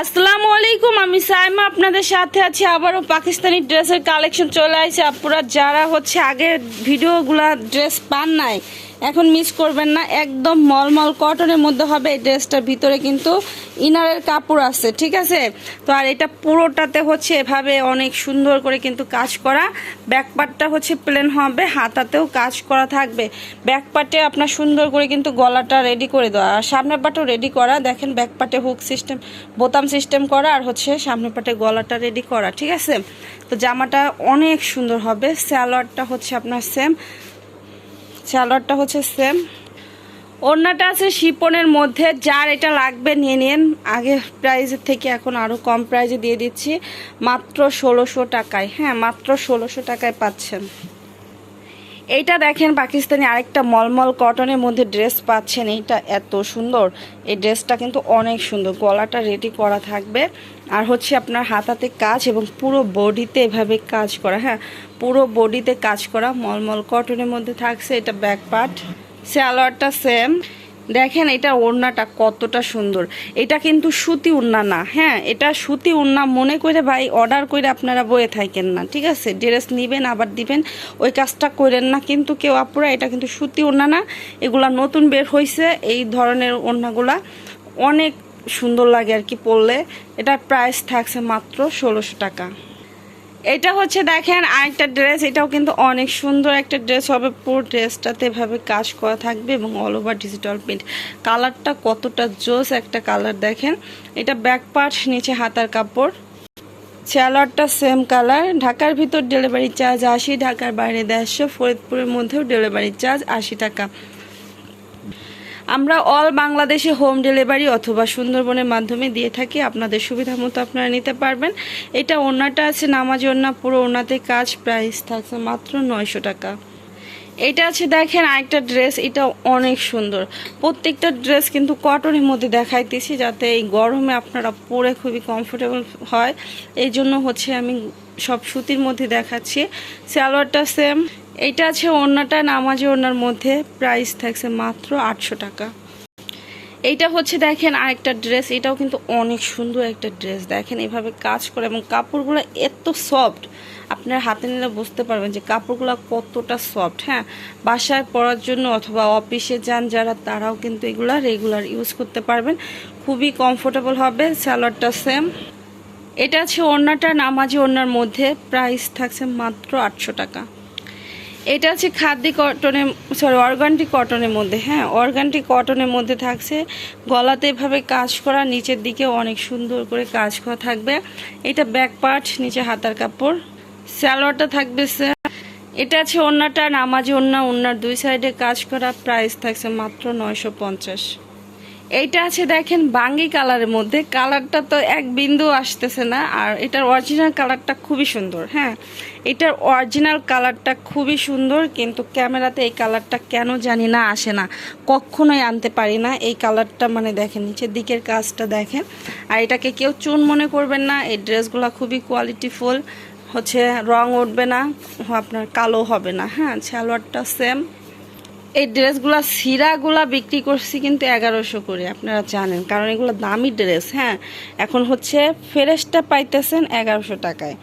আসসালামু আলাইকুম, আমি সাইমা। আপনাদের সাথে আছি আবারও পাকিস্তানি ড্রেসের কালেকশন চলে আসছে আপনারা যারা হচ্ছে আগের ভিডিওগুলা ড্রেস পান নাই এখন মিস করবেন না, একদম মলমল কটনের মধ্যে হবে এই ড্রেসটার ভিতরে কিন্তু ইনারের কাপড় আছে, ঠিক আছে? তো আর এটা পুরোটাতে হচ্ছে এভাবে অনেক সুন্দর করে কিন্তু কাজ করা। ব্যাকপার্টটা হচ্ছে প্লেন হবে, হাতাতেও কাজ করা থাকবে। ব্যাকপার্টে আপনার সুন্দর করে কিন্তু গলাটা রেডি করে দেওয়া। আর সামনের পাটেও রেডি করা, দেখেন ব্যাকপার্টে হুক সিস্টেম বোতাম সিস্টেম করা, আর হচ্ছে সামনের পাটে গলাটা রেডি করা, ঠিক আছে? তো জামাটা অনেক সুন্দর হবে স্যালোয়ারটা হচ্ছে আপনার সেম স্যালোয়ারটা হচ্ছে সেম ওড়নাটা আছে শিপনের মধ্যে, যার এটা লাগবে নিয়ে নিন। আগে প্রাইজের থেকে এখন আরও কম প্রাইজে দিয়ে দিচ্ছি। মাত্র ষোলোশো টাকায় হ্যাঁ মাত্র ষোলোশো টাকায় পাচ্ছেন। এইটা দেখেন, পাকিস্তানি আরেকটা মলমল কটনের মধ্যে ড্রেস পাচ্ছেন। এইটা এত সুন্দর। এই ড্রেসটা কিন্তু অনেক সুন্দর। গলাটা রেডি করা থাকবে। আর হচ্ছে আপনার হাতাতে কাজ এবং পুরো বডিতে এভাবে কাজ করা হ্যাঁ? পুরো বডিতে কাজ করা, মলমল কটনের মধ্যে থাকছে, এটা ব্যাক পার্ট স্যালোয়ারটা সেম দেখেন এটা ওড়নাটা কতটা সুন্দর। এটা কিন্তু সুতি ওড়না না হ্যাঁ? এটা সুতি ওড়না মনে করে ভাই অর্ডার করে আপনারা বয়ে থাকেন না, ঠিক আছে? ড্রেস নিবেন, আবার দিবেন, ওই কাজটা করেন না কিন্তু কেউ আপুরা, এটা কিন্তু সুতি ওড়না না। এগুলা নতুন বের হয়েছে এই ধরনের ওড়নাগুলা। অনেক সুন্দর লাগে আর কি পরলে। এটার প্রাইস থাকছে মাত্র ষোলোশো টাকা। এটা হচ্ছে দেখেন আরেকটা ড্রেস এটাও কিন্তু অনেক সুন্দর একটা ড্রেস হবে। পুরো ড্রেসটাতে এভাবে কাজ করা থাকবে এবং অল ওভার ডিজিটাল প্রিন্ট কালারটা কতটা জোস একটা কালার দেখেন। এটা ব্যাক পার্ট নিচে হাতার কাপড়। স্যালাডটা সেম কালার ঢাকার ভিতর ডেলিভারি চার্জ আশি, ঢাকার বাইরে দেড়শো, ফরিদপুরের মধ্যেও ডেলিভারি চার্জ আশি টাকা। আমরা অল বাংলাদেশে হোম ডেলিভারি অথবা সুন্দরবনের মাধ্যমে দিয়ে থাকি। আপনাদের সুবিধা মতো আপনারা নিতে পারবেন। এটা ওনাটা আছে, নামাজ ওনা পুরো ওনাতে কাজ প্রাইস থাকছে মাত্র নয়শো টাকা। এটা আছে দেখেন আরেকটা ড্রেস এটা অনেক সুন্দর। প্রত্যেকটা ড্রেস কিন্তু কটনের মধ্যে দেখাইতেছি যাতে এই গরমে আপনারা পরে খুবই কমফোর্টেবল হয়। এই জন্য হচ্ছে আমি সব সুতির মধ্যে দেখাচ্ছি। সালোয়ারটা সেম এইটা আছে ওড়নাটা, নামাজি ওড়নার মধ্যে প্রাইস থাকছে মাত্র আটশো টাকা। এইটা হচ্ছে দেখেন আরেকটা ড্রেস এটাও কিন্তু অনেক সুন্দর একটা ড্রেস দেখেন এভাবে কাজ করে এবং কাপড়গুলো এত সফট আপনার হাতে নিলে বুঝতে পারবেন যে কাপড়গুলো কতটা সফট হ্যাঁ? বাসায় পরার জন্য অথবা অফিসে যান যারা, তারাও কিন্তু এগুলা রেগুলার ইউজ করতে পারবেন। খুবই কমফোর্টেবল হবে স্যালোয়ারটা সেম এটা আছে ওড়নাটা, নামাজি ওড়নার মধ্যে প্রাইস থাকছে মাত্র আটশো টাকা। এটা হচ্ছে খাদ্য কটনের সরি অর্গানটি কটনের মধ্যে হ্যাঁ? অর্গানটি কটনের মধ্যে থাকছে। গলাতে এভাবে কাজ করা, নিচের দিকে অনেক সুন্দর করে কাজ করা থাকবে। এটা ব্যাক পার্ট নিচে হাতার কাপড়। স্যালোয়ারটা থাকবে এটা আছে ওড়নাটা নামাজ ওড়না ওড়নার দুই সাইডে কাজ করা প্রাইস থাকছে মাত্র নয়শো পঞ্চাশ। এইটা আছে দেখেন বাঙ্গি কালারের মধ্যে। কালারটা তো এক বিন্দু আসতেছে না, আর এটার অরিজিনাল কালারটা খুবই সুন্দর হ্যাঁ? এটার অরিজিনাল কালারটা খুবই সুন্দর, কিন্তু ক্যামেরাতে এই কালারটা কেন জানি না আসে না। কখনোই আনতে পারি না। এই কালারটা মানে দেখেন, নিচের দিকের কাজটা দেখেন। আর এটাকে কেউ চুন মনে করবেন না, এই ড্রেসগুলো খুবই কোয়ালিটিফুল হচ্ছে রং উঠবে না, আপনার কালো হবে না হ্যাঁ? সালোয়ারটা সেম এই ড্রেসগুলো সিরাগুলা বিক্রি করছি কিন্তু এগারোশো করে, আপনারা জানেন। কারণ এগুলো দামি ড্রেস হ্যাঁ? এখন হচ্ছে ফেরেসটা পাইতেছেন এগারোশো টাকায়।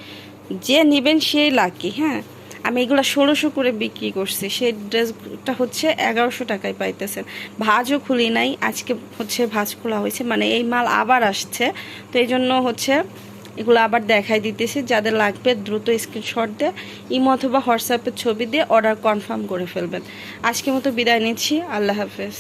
যে নেবেন সেই লাকি হ্যাঁ? আমি এগুলো ষোলোশো করে বিক্রি করছি, সেই ড্রেসটা হচ্ছে এগারোশো টাকায় পাইতেছেন। ভাজও খুলি নাই, আজকে হচ্ছে ভাজ খোলা হয়েছে মানে এই মাল আবার আসছে। তো এই জন্য হচ্ছে এগুলো আবার দেখাই দিতেছি। যাদের লাগবে দ্রুত স্ক্রিনশট দিয়ে, ইম অথবা হোয়াটসঅ্যাপের ছবি দিয়ে অর্ডার কনফার্ম করে ফেলবেন। আজকের মতো বিদায় নিচ্ছি। আল্লাহ হাফেজ।